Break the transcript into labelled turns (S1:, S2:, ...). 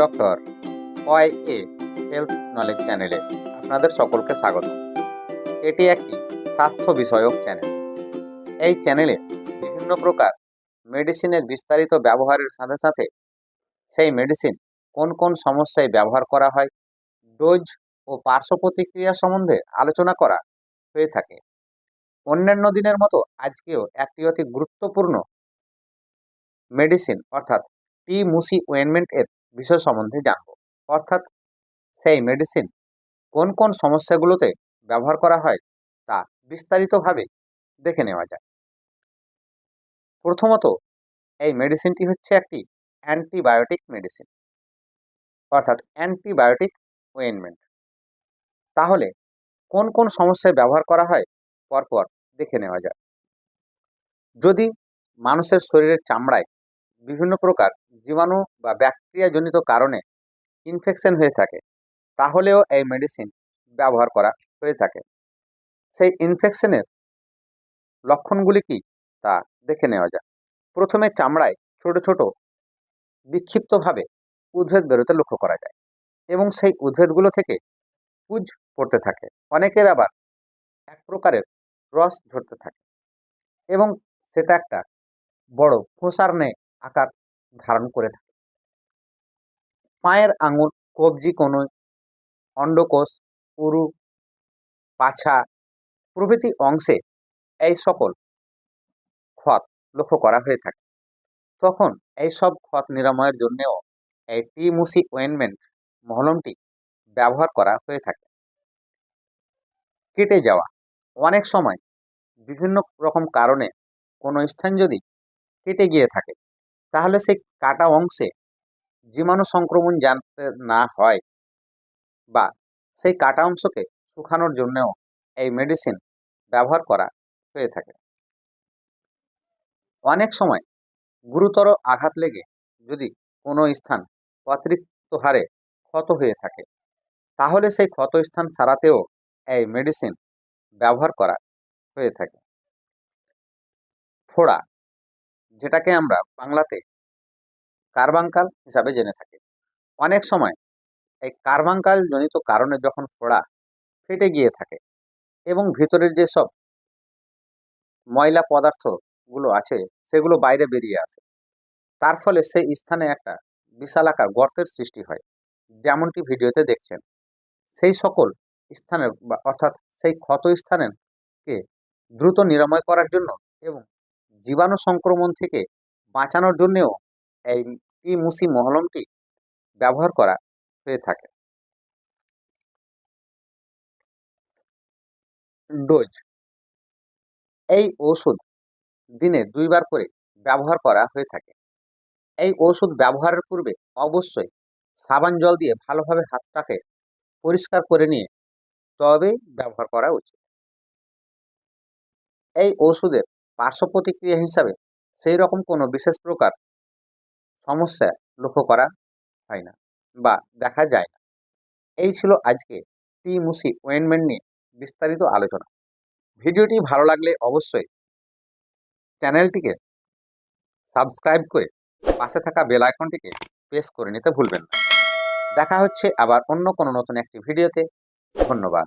S1: Doctor Y A health knowledge চ্যানেলে আপনাদের সকলকে স্বাগত। এটি একটি স্বাস্থ্য বিষয়ক চ্যানেল। এই চ্যানেলে বিভিন্ন প্রকার মেডিসিনের বিস্তারিত ব্যবহারের সাথে সাথে সেই মেডিসিন কোন কোন সমস্যায় ব্যবহার করা হয়, ডোজ ও পার্শ্ব প্রতিক্রিয়া সম্বন্ধে আলোচনা করা হয়ে থাকে। অন্যান্য দিনের মতো আজকেও একটি অতি গুরুত্বপূর্ণ মেডিসিন অর্থাৎ টি মুসি ওয়েনমেন্ট এর বিষয় সম্বন্ধে জানব। অর্থাৎ সেই মেডিসিন কোন কোন সমস্যাগুলোতে ব্যবহার করা হয় তা বিস্তারিতভাবে দেখে নেওয়া যায়। প্রথমত, এই মেডিসিনটি হচ্ছে একটি অ্যান্টিবায়োটিক মেডিসিন অর্থাৎ অ্যান্টিবায়োটিক ওয়েনমেন্ট তাহলে কোন কোন সমস্যায় ব্যবহার করা হয় পরপর দেখে নেওয়া যায়। যদি মানুষের শরীরের চামড়ায় বিভিন্ন প্রকার জীবাণু বা ব্যাকটেরিয়াজনিত কারণে ইনফেকশন হয়ে থাকে, তাহলেও এই মেডিসিন ব্যবহার করা হয়ে থাকে। সেই ইনফেকশনের লক্ষণগুলি কি? তা দেখে নেওয়া যায় প্রথমে চামড়ায় ছোট ছোট বিক্ষিপ্তভাবে উদ্ভিদ বেরোতে লক্ষ্য করা যায় এবং সেই উদ্ভিদগুলো থেকে পুজ পড়তে থাকে। অনেকের আবার এক প্রকারের রস ঝরতে থাকে এবং সেটা একটা বড় খোসার নে আকার ধারণ করে থাকে। পায়ের আঙুল, কবজি কনুই অন্ডকোষ, উরু, পাছা প্রভৃতি অংশে এই সকল ক্ষত লক্ষ্য করা হয়ে থাকে। তখন এই সব ক্ষত নিরাময়ের জন্যেও এই টি মুসি ওয়েনমেন্ট মহলমটি ব্যবহার করা হয়ে থাকে। কেটে যাওয়া। অনেক সময় বিভিন্ন রকম কারণে কোনো স্থান যদি কেটে গিয়ে থাকে তাহলে সেই কাটা অংশে জীবাণু সংক্রমণ জানতে না হয় বা সেই কাটা অংশকে শুকানোর জন্যেও এই মেডিসিন ব্যবহার করা হয়ে থাকে। অনেক সময় গুরুতর আঘাত লেগে যদি কোনো স্থান অতিরিক্ত হারে ক্ষত হয়ে থাকে, তাহলে সেই ক্ষত স্থান সারাতেও এই মেডিসিন ব্যবহার করা হয়ে থাকে। ফোড়া যেটাকে আমরা বাংলাতে কার্বাঙ্কাল হিসাবে জেনে থাকি। অনেক সময় এই কার্বাঙ্কাল জনিত কারণে যখন ফোড়া ফেটে গিয়ে থাকে এবং ভিতরের যেসব ময়লা পদার্থগুলো আছে সেগুলো বাইরে বেরিয়ে আসে, তার ফলে সেই স্থানে একটা বিশালাকার গর্তের সৃষ্টি হয়, যেমনটি ভিডিওতে দেখছেন। সেই সকল স্থানের অর্থাৎ সেই ক্ষত স্থানের কে দ্রুত নিরাময় করার জন্য এবং জীবাণু সংক্রমণ থেকে বাঁচানোর জন্যেও এই টি মুসি মহলমটি ব্যবহার করা হয়ে থাকে। ডোজ। এই ওষুধ দিনে দুইবার করে ব্যবহার করা হয়ে থাকে। এই ওষুধ ব্যবহারের পূর্বে অবশ্যই সাবান জল দিয়ে ভালোভাবে হাতটাকে পরিষ্কার করে নিয়ে তবেই ব্যবহার করা উচিত। এই ওষুধের পার্শ্ব প্রতিক্রিয়া হিসাবে সেই রকম কোনো বিশেষ প্রকার সমস্যা লক্ষ্য করা হয় না বা দেখা যায় না। এই ছিল আজকে টি মুসি ওয়েনমেন্ট নিয়ে বিস্তারিত আলোচনা। ভিডিওটি ভালো লাগলে অবশ্যই চ্যানেলটিকে সাবস্ক্রাইব করে পাশে থাকা বেল আইকনটিকে প্রেস করে নিতে ভুলবেন না। দেখা হচ্ছে আবার অন্য কোনো নতুন একটি ভিডিওতে। ধন্যবাদ।